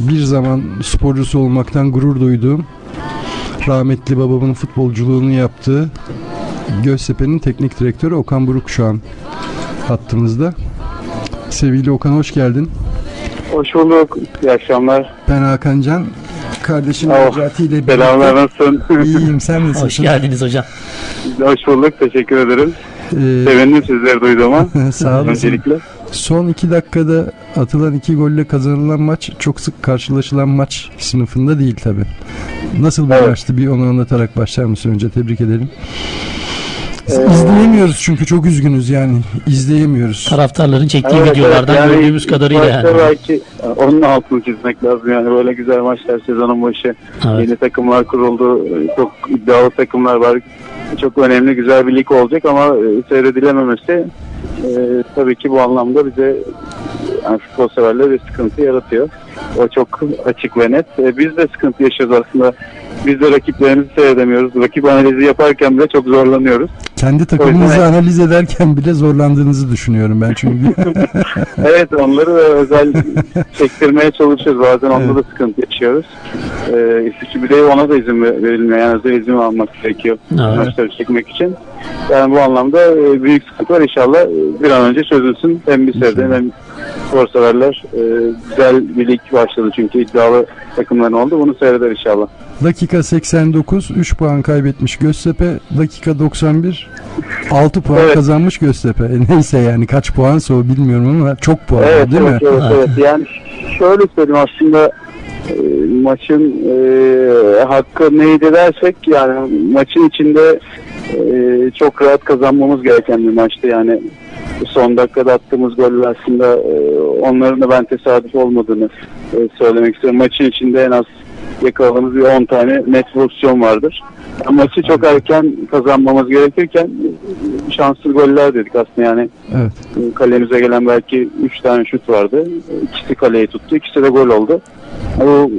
bir zaman sporcusu olmaktan gurur duyduğum rahmetli babamın futbolculuğunu yaptığı Göztepe'nin teknik direktörü Okan Buruk şu an hattımızda. Sevgili Okan hoş geldin. Hoş bulduk. İyi akşamlar. Ben Hakan Can. Kardeşim Oh, Necati ile Selamlar nasılsın? İyiyim sen nasılsın? Hoş geldiniz hocam. Hoş bulduk. Teşekkür ederim. Ee, Sevindim sizleri duyduğuma. sağ olasın. Öncelikle. Son iki dakikada atılan iki golle kazanılan maç çok sık karşılaşılan maç sınıfında değil tabi. Nasıl bir Evet. maçtı bir onu anlatarak başlar mısın önce tebrik edelim. Ee, İzleyemiyoruz çünkü çok üzgünüz yani izleyemiyoruz. Taraftarların çektiği Evet, videolardan evet, yani gördüğümüz kadarıyla başta yani. belki onun altını çizmek lazım yani böyle güzel maçlar sezonun başı. Evet. Yeni takımlar kuruldu. Çok iddialı takımlar var. Çok önemli güzel bir lig olacak ama e, seyredilememesi e, tabii ki bu anlamda bize yani futbol severler bir sıkıntı yaratıyor. O çok açık ve net. E, biz de sıkıntı yaşıyoruz aslında. Biz de rakiplerimizi seyredemiyoruz. Rakip analizi yaparken bile çok zorlanıyoruz. Kendi takımınızı yüzden- analiz ederken bile zorlandığınızı düşünüyorum ben çünkü. Evet onları özel çektirmeye çalışıyoruz. Bazen onda da sıkıntı yaşıyoruz. Ee, bir de ona da izin ver- verilmiyor. Yani özel izin almak gerekiyor Evet. maçları çekmek için. Yani bu anlamda e, büyük sıkıntı var. İnşallah e, bir an önce çözülsün. Hem bir seyirden hem spor severler. E, güzel bir lig başladı çünkü iddialı takımların oldu. Bunu seyreder inşallah. Dakika 89 3 puan kaybetmiş Göztepe. Dakika 91 6 puan Evet. kazanmış Göztepe. E, neyse yani kaç puansa o bilmiyorum ama çok puan Evet, değil evet, mi? evet, evet. Yani şöyle söyleyeyim aslında e, maçın e, hakkı neydi dersek yani maçın içinde e, çok rahat kazanmamız gereken bir maçtı yani son dakikada attığımız goller aslında e, onların da ben tesadüf olmadığını e, söylemek istiyorum. Maçın içinde en az yakaladığımız bir 10 tane net pozisyon vardır. Yani maçı çok erken kazanmamız gerekirken şanslı goller dedik aslında yani Evet. kalemize gelen belki 3 tane şut vardı. İkisi kaleyi tuttu. ikisi de gol oldu. Bu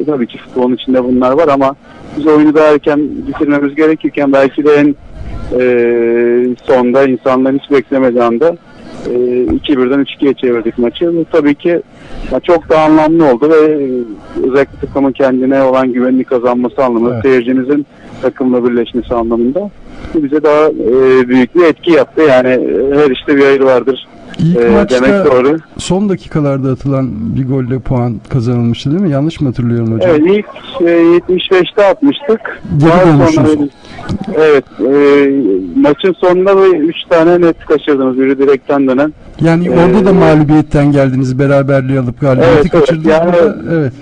e, tabii ki futbolun içinde bunlar var ama biz oyunu da erken bitirmemiz gerekirken belki de en e, sonda insanların hiç beklemediği anda e, 2-1'den 3-2'ye çevirdik maçı. Bu tabii ki ya çok da anlamlı oldu ve e, özellikle takımın kendine olan güvenini kazanması anlamında, Evet. seyircimizin takımla birleşmesi anlamında bu bize daha e, büyük bir etki yaptı. Yani e, her işte bir hayır vardır İlk e, maçta demek doğru. son dakikalarda atılan bir golle puan kazanılmıştı değil mi? Yanlış mı hatırlıyorum hocam? Evet ilk e, 75'te atmıştık. Daha sonra Evet e, maçın sonunda da 3 tane net kaçırdınız. Biri direkten dönen. Yani Ee, orada da mağlubiyetten geldiniz. Beraberliği alıp galibiyeti Evet, evet. kaçırdınız. Yani- Burada- evet.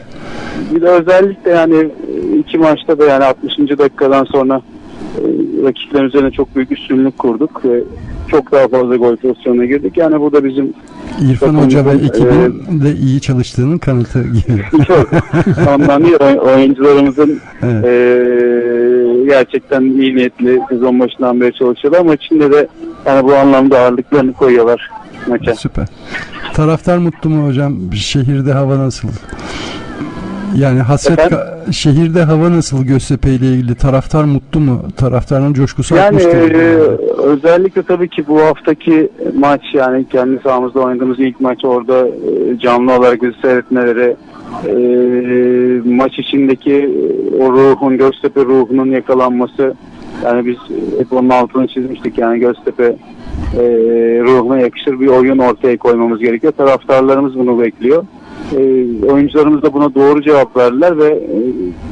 Bir de özellikle yani e, iki maçta da yani 60. dakikadan sonra rakiplerin üzerine çok büyük üstünlük kurduk ve çok daha fazla gol pozisyonuna girdik. Yani bu da bizim İrfan Hoca ve ekibin e, de iyi çalıştığının kanıtı gibi. çok ondan değil oyuncularımızın Evet. e, gerçekten iyi niyetli sezon başından beri çalışıyorlar ama içinde de yani bu anlamda ağırlıklarını koyuyorlar maça. Süper. Taraftar mutlu mu hocam? Şehirde hava nasıl? Yani hasret Efendim? şehirde hava nasıl Göztepe ile ilgili? Taraftar mutlu mu? Taraftarın coşkusu Yani artmıştır. e, özellikle tabii ki bu haftaki maç yani kendi sahamızda oynadığımız ilk maç orada e, canlı olarak bizi seyretmeleri e, maç içindeki o ruhun Göztepe ruhunun yakalanması yani biz hep onun altını çizmiştik yani Göztepe e, ruhuna yakışır bir oyun ortaya koymamız gerekiyor. Taraftarlarımız bunu bekliyor. E, oyuncularımız da buna doğru cevap verdiler ve e,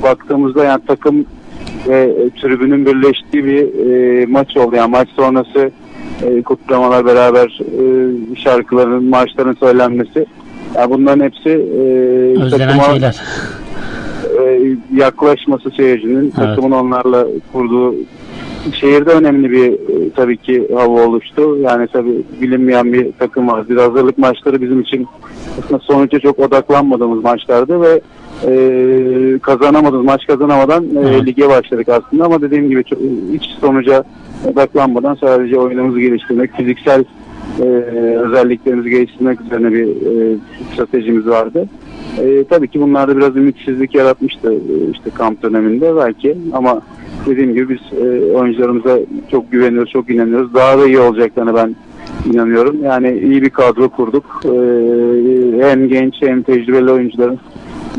baktığımızda yani takım ve e, tribünün birleştiği bir e, maç oldu. Yani maç sonrası e, kutlamalar beraber e, şarkıların, marşların söylenmesi. Yani bunların hepsi e, Özlenen takıma şeyler. e, yaklaşması seyircinin, takımın onlarla kurduğu şehirde önemli bir e, tabii ki hava oluştu. Yani tabii bilinmeyen bir takım var. Bir hazırlık maçları bizim için aslında sonuca çok odaklanmadığımız maçlardı ve e, kazanamadığımız maç kazanamadan e, lige başladık aslında ama dediğim gibi çok, hiç sonuca odaklanmadan sadece oyunumuzu geliştirmek, fiziksel e, özelliklerimizi geliştirmek üzerine bir e, stratejimiz vardı. E, tabii ki bunlar da biraz ümitsizlik yaratmıştı e, işte kamp döneminde belki ama dediğim gibi biz e, oyuncularımıza çok güveniyoruz, çok inanıyoruz. Daha da iyi olacaklarına ben inanıyorum. Yani iyi bir kadro kurduk. E, hem genç hem tecrübeli oyuncuların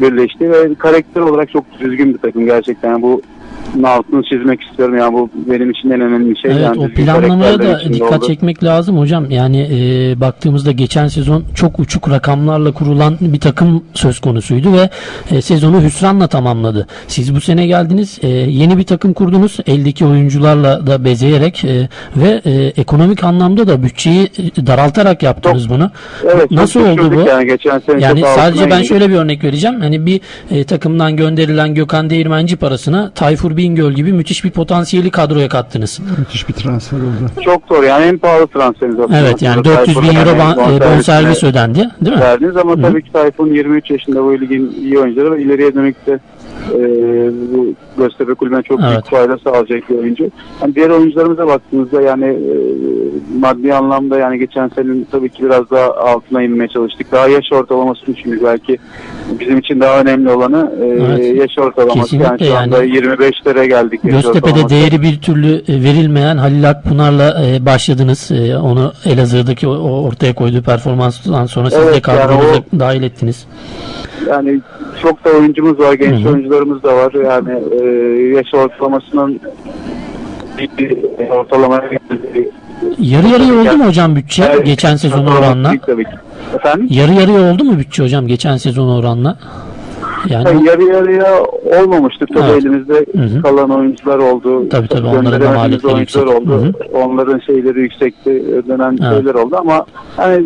birleşti ve karakter olarak çok düzgün bir takım gerçekten. Yani bu altını çizmek istiyorum. Yani bu benim için en önemli şey. Evet yani o düzgün planlamaya da dikkat olduğu. çekmek lazım hocam. Yani e, baktığımızda geçen sezon çok uçuk rakamlarla kurulan bir takım söz konusuydu ve e, sezonu hüsranla tamamladı. Siz bu sene geldiniz, e, yeni bir takım kurdunuz. Eldeki oyuncularla da bezeyerek e, ve e, ekonomik anlamda da bütçeyi e, daraltarak yaptınız bunu. Evet, Nasıl çok oldu bu? Yani geçen sene Yani çok sadece ben indik. şöyle bir örnek vereceğim. Hani bir e, takımdan gönderilen Gökhan Değirmenci parasına Tayfur Bingöl gibi müthiş bir potansiyeli kadroya kattınız. Müthiş bir transfer oldu. çok zor yani en pahalı transferiniz aslında. Evet yani Tayfun'un 400 bin euro ban- e, bonservis ödendi değil mi? verdiniz ama Hı. tabii ki Tayfun 23 yaşında bu ligin iyi oyuncuları ve ileriye dönük de e, Göztepe Kulübü'ne çok Evet. büyük fayda sağlayacak bir oyuncu. Yani diğer oyuncularımıza baktığınızda yani e, maddi anlamda yani geçen senenin tabii ki biraz daha altına inmeye çalıştık. Daha yaş ortalamasını düşündük belki bizim için daha önemli olanı e, Evet. yaş ortalaması. Kesinlikle yani şu anda yani. 25'lere geldik. Göztepe'de ortalaması. değeri bir türlü e, verilmeyen Halil Akpınar'la e, başladınız. E, Onu Elazığ'daki o- o ortaya koyduğu performanstan sonra siz de Evet, yani kadronuza dahil ettiniz. Yani çok da oyuncumuz var, genç Hı hı. oyuncularımız da var. Yani e, yaş ortalamasının bir, bir ortalamaya geldiği- Yarı yarıya oldu mu hocam bütçe Evet, geçen sezon oranla? Tabii ki. Efendim? Yarı yarıya oldu mu bütçe hocam geçen sezon oranla? Yani Yani yarı yarıya olmamıştı. Tabii Evet. elimizde Hı hı. kalan oyuncular oldu. Tabii, tabii, Gönderemediğimiz maliyetleri oyuncular yüksek. oldu. Onların şeyleri yüksekti. Ödenen Evet. şeyler oldu ama yani,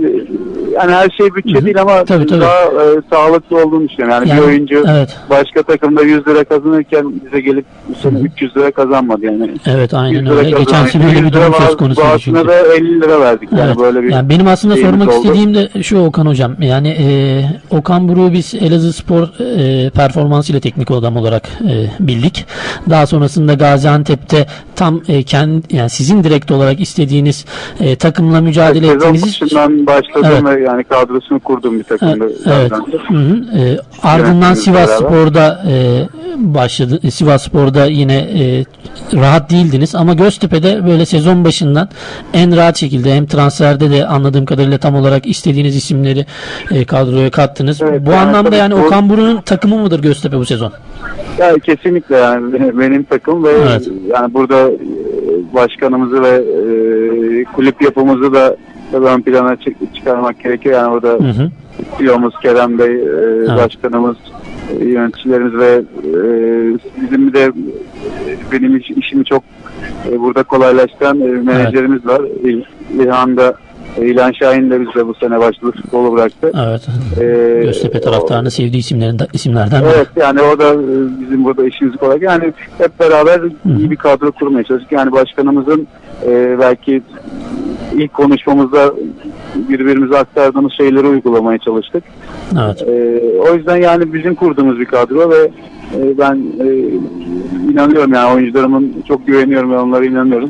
yani her şey bütçe Hı hı. değil ama Tabii, tabii. daha e, sağlıklı olduğunu düşünüyorum. Yani, Yani, bir oyuncu evet. başka takımda 100 lira kazanırken bize gelip sene 300 lira kazanmadı yani. Evet aynen 100 lira öyle. Geçen kazanıyor. sene öyle 100 bir durum söz konusuydu bazısına da 50 lira verdik yani Evet. böyle bir yani benim aslında sormak oldu. istediğim de şu Okan hocam. Yani e, Okan Buruk'u biz Elazığ Spor e, performansıyla teknik adam olarak e, bildik. Daha sonrasında Gaziantep'te tam e, kendi yani sizin direkt olarak istediğiniz e, takımla mücadele Sezon ettiğiniz başından başladım Evet. ve yani kadrosunu kurdum bir takımda. Evet. Hı hı. E, ardından Sivas beraber. Spor'da e, başladı. E, Sivas Spor'da yine e, rahat değildiniz ama Göztepe'de böyle sezon başından en rahat şekilde hem transferde de anladığım kadarıyla tam olarak istediğiniz isimleri e, kadroya kattınız. Evet, bu yani anlamda yani bu- Okan Buruk'un takımı mıdır Göztepe bu sezon? Yani kesinlikle yani benim takım ve Evet. yani burada e, başkanımızı ve e, kulüp yapımızı da ön plana çık- çıkarmak gerekiyor. Yani orada Hı hı. CEO'muz Kerem Bey, e, başkanımız, e, yöneticilerimiz ve e, bizim de benim iş- işimi çok e, burada kolaylaştıran e, menajerimiz var. İl, İlhan'da e, İlhan Şahin de bizle bu sene başladı futbolu bıraktı. Evet. E, Göztepe taraftarının sevdiği isimlerin, isimlerden biri. Evet yani o da e, bizim burada işimiz kolay. Yani hep beraber iyi bir kadro kurmaya çalıştık. Yani başkanımızın e, belki ilk konuşmamızda birbirimize aktardığımız şeyleri uygulamaya çalıştık. Evet. E, o yüzden yani bizim kurduğumuz bir kadro ve e, ben e, inanıyorum yani oyuncularımın çok güveniyorum ve onlara inanıyorum.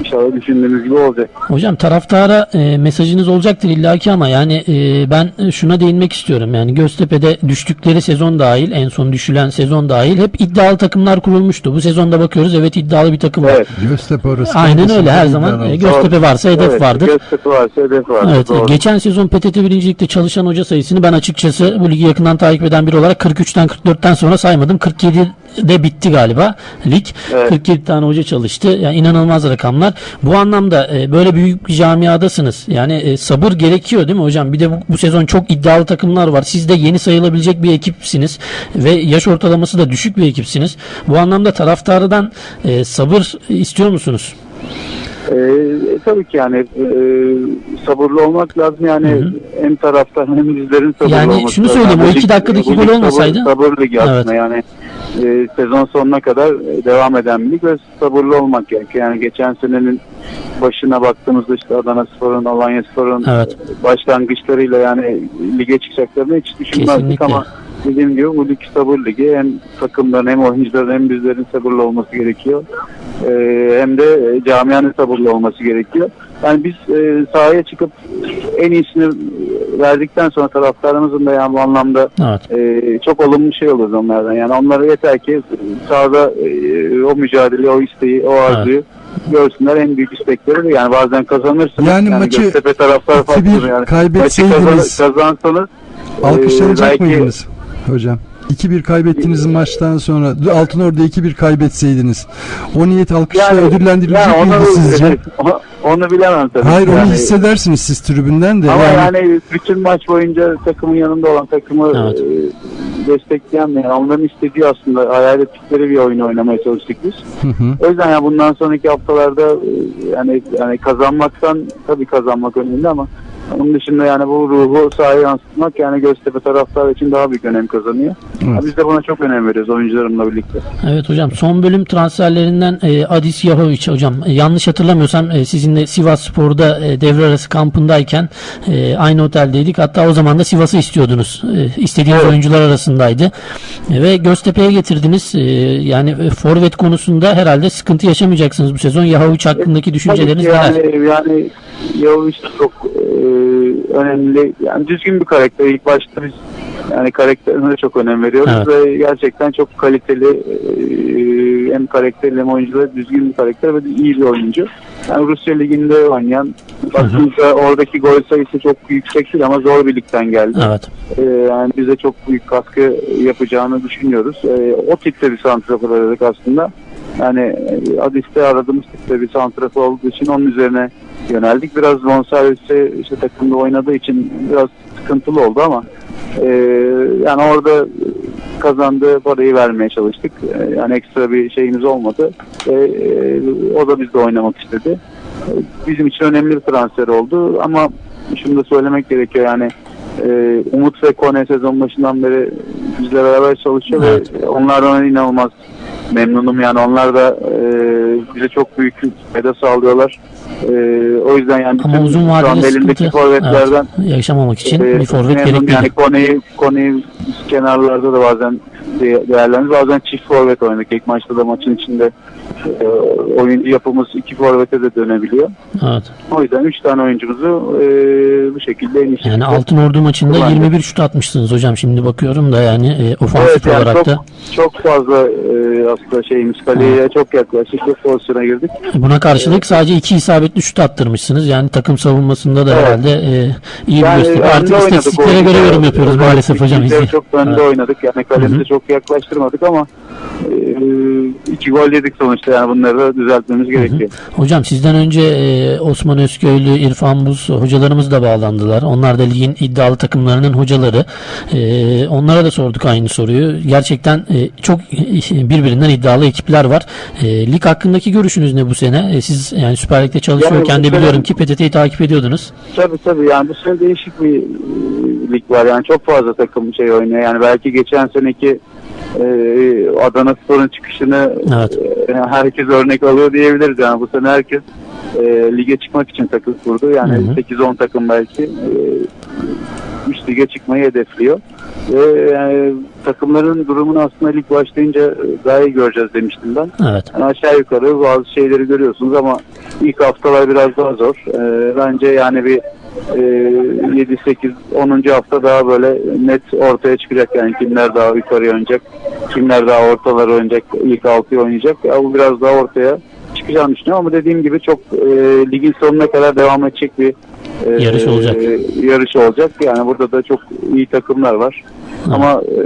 İnşallah düşündüğümüz gibi olacak. Hocam taraftara e, mesajınız olacaktır illaki ama yani e, ben şuna değinmek istiyorum. Yani Göztepe'de düştükleri sezon dahil, en son düşülen sezon dahil hep iddialı takımlar kurulmuştu. Bu sezonda bakıyoruz evet iddialı bir takım var. Evet. Göztepe orası. Aynen öyle her zaman e, Göztepe varsa hedef Evet, vardır. Göztepe varsa hedef vardır. Evet, Doğru. geçen sezon PTT 1. Lig'de çalışan hoca sayısını ben açıkçası bu ligi yakından takip eden biri olarak 43'ten 44'ten sonra saymadım. 47'de bitti galiba lig. Evet. 47 tane hoca çalıştı. Yani inanılmaz rakamlar. Bu anlamda e, böyle büyük bir camiadasınız. Yani e, sabır gerekiyor değil mi hocam? Bir de bu, bu sezon çok iddialı takımlar var. Siz de yeni sayılabilecek bir ekipsiniz ve yaş ortalaması da düşük bir ekipsiniz. Bu anlamda taraftardan e, sabır istiyor musunuz? Ee, tabii ki yani e, sabırlı olmak lazım yani hem taraftar hem bizlerin sabırlı Yani olması şunu lazım. söyleyeyim, o iki dakikadaki gol olmasaydı- sabır, sabır ligi aslında Evet. yani e, sezon sonuna kadar e, devam eden bir lig ve sabırlı olmak gerekiyor. Yani geçen senenin başına baktığımızda işte Adana Spor'un, Alanya Spor'un Evet. başlangıçlarıyla yani lige çıkacaklarını hiç düşünmezdik Kesinlikle. ama dediğim gibi bu lig sabır ligi. Hem takımların hem oyuncuların hem bizlerin sabırlı olması gerekiyor. Ee, hem de e, camianın sabırlı olması gerekiyor. Yani biz e, sahaya çıkıp en iyisini verdikten sonra taraftarımızın da yani bu anlamda Evet. e, çok olumlu şey olur onlardan. Yani onlara yeter ki sahada e, o mücadele, o isteği, o arzuyu görsünler en büyük istekleri. Yani bazen kazanırsınız. Yani maçı Göztepe taraftar 2-1 faktörü yani. kaybetseydiniz- Maçı kazan, kazansanız e, Alkışlanacak belki- mıydınız hocam? 2-1 kaybettiğiniz maçtan sonra Altınordu'da 2-1 kaybetseydiniz o niyet alkışla Yani- ödüllendirilecek yani miydi onu, sizce? onu bilemem tabii. Hayır onu Yani- hissedersiniz siz tribünden de. Ama yani, yani, bütün maç boyunca takımın yanında olan takımı Evet. e, destekleyen yani onların istediği aslında hayal ettikleri bir oyunu oynamaya çalıştık biz. Hı hı. O yüzden yani bundan sonraki haftalarda e, yani yani kazanmaktan tabii kazanmak önemli ama onun dışında yani bu ruhu sahaya yansıtmak yani Göztepe taraftarı için daha büyük önem kazanıyor. Evet. Biz de buna çok önem veriyoruz oyuncularımla birlikte. Evet hocam son bölüm transferlerinden e, Adis Yahoviç hocam e, yanlış hatırlamıyorsam e, sizinle Sivas Spor'da e, devre arası kampındayken e, aynı oteldeydik. Hatta o zaman da Sivas'ı istiyordunuz. E, istediğiniz Evet. oyuncular arasındaydı. E, ve Göztepe'ye getirdiniz. E, yani e, forvet konusunda herhalde sıkıntı yaşamayacaksınız bu sezon. Yahoviç hakkındaki düşünceleriniz Tabii ki neler? yani, yani Yavuş çok e, önemli. Yani düzgün bir karakter. İlk başta biz yani karakterine çok önem veriyoruz Evet. ve gerçekten çok kaliteli e, hem karakterli hem oyuncuda düzgün bir karakter ve iyi bir oyuncu. Yani Rusya Ligi'nde oynayan baktığımızda oradaki gol sayısı çok yüksek değil ama zor bir ligden geldi. Evet. Ee, yani bize çok büyük katkı yapacağını düşünüyoruz. Ee, o tipte bir santrafor aradık aslında. Yani e, Adis'te aradığımız tipte bir santrafor olduğu için onun üzerine yöneldik. Biraz bonservisi işte takımda oynadığı için biraz sıkıntılı oldu ama e, yani orada kazandığı parayı vermeye çalıştık. E, yani ekstra bir şeyimiz olmadı. E, e, o da bizde oynamak istedi. E, Bizim için önemli bir transfer oldu ama şunu da söylemek gerekiyor yani e, Umut ve Kone sezon başından beri bizle beraber çalışıyor Evet. ve onlardan inanılmaz memnunum yani onlar da e, bize çok büyük fayda sağlıyorlar. E, o yüzden yani Ama bütün uzun şu anda sıkıntı forvetlerden evet, yaşamamak için e, bir forvet gerekli. Yani konuyu, konuyu kenarlarda da bazen de- değerlendiriyoruz. Bazen çift forvet oynadık. İlk maçta da maçın içinde e, oyun yapımız iki forvete de dönebiliyor. Evet. O yüzden üç tane oyuncumuzu e, bu şekilde en iyi Yani Altın Ordu maçında Kullandı. 21 şut atmışsınız hocam. Şimdi bakıyorum da yani e, ofansif Evet, yani olarak çok, da. çok fazla e, aslında şeyimiz kaleye çok yaklaşık bir pozisyona girdik. Buna karşılık sadece iki isabetli şut attırmışsınız. Yani takım savunmasında da Evet. herhalde e, iyi bir Yani gösteri. önde Artık istatistiklere göre yorum yapıyoruz Özellikle maalesef hocam. çok önde Evet. oynadık. Yani hı. çok yaklaştırmadık ama e, iki gol yedik sonuçta yani bunları da düzeltmemiz gerekiyor. Hocam sizden önce e, Osman Özköylü, İrfan Buz hocalarımız da bağlandılar. Onlar da ligin iddialı takımlarının hocaları. E, onlara da sorduk aynı soruyu. Gerçekten e, çok e, birbirinden iddialı ekipler var. E, lig hakkındaki görüşünüz ne bu sene? E, siz yani Süper Lig'de çalışıyorken Yani de biliyorum ki PTT'yi takip ediyordunuz. Tabii tabii yani bu sene değişik bir e, lig var yani çok fazla takım şey oynuyor yani belki geçen seneki e, Adana Spor'un çıkışını Evet. e, herkes örnek alıyor diyebiliriz yani bu sene herkes e, lige çıkmak için takım kurdu yani Hı hı. 8-10 takım belki e, üst lige çıkmayı hedefliyor ve yani, takımların durumunu aslında lig başlayınca e, daha iyi göreceğiz demiştim ben. Evet. Yani aşağı yukarı bazı şeyleri görüyorsunuz ama ilk haftalar biraz daha zor. Ee, bence yani bir e, 7, 8, 10. hafta daha böyle net ortaya çıkacak. Yani kimler daha yukarı oynayacak, kimler daha ortaları oynayacak, ilk 6'yı oynayacak. Ya bu biraz daha ortaya çıkacağını düşünüyorum ama dediğim gibi çok e, ligin sonuna kadar devam edecek bir e, Yarış olacak. yarış olacak. Yani burada da çok iyi takımlar var. Ama e,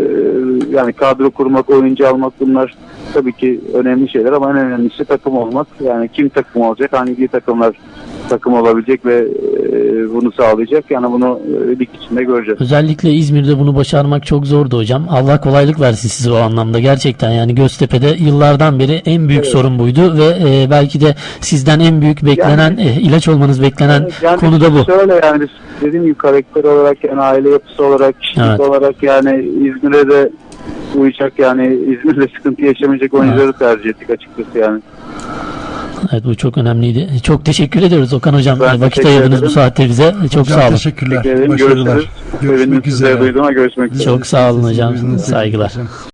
yani kadro kurmak, oyuncu almak bunlar tabii ki önemli şeyler ama en önemlisi takım olmak. Yani kim takım olacak, hangi takımlar takım olabilecek ve e, bunu sağlayacak. Yani bunu e, lig içinde göreceğiz. Özellikle İzmir'de bunu başarmak çok zordu hocam. Allah kolaylık versin size o anlamda. Gerçekten yani Göztepe'de yıllardan beri en büyük Evet. sorun buydu ve e, belki de sizden en büyük beklenen e, ilaç olmanız beklenen Yani konu da bu. Şöyle yani biz dediğim gibi karakter olarak yani aile yapısı olarak, kişilik Evet. olarak yani İzmir'e de uyacak yani İzmir'de sıkıntı yaşamayacak oyuncuları tercih ettik açıkçası yani. Evet bu çok önemliydi. Çok teşekkür ediyoruz Okan hocam. Ben Vakit ayırdınız bu saatte bize. Çok Hocam sağ olun. teşekkürler. Teşekkür ederim. Başarılar. Görüşürüz. Görüşmek üzere. duyduğuma görüşmek üzere. Çok sağ olun hocam. Saygılar.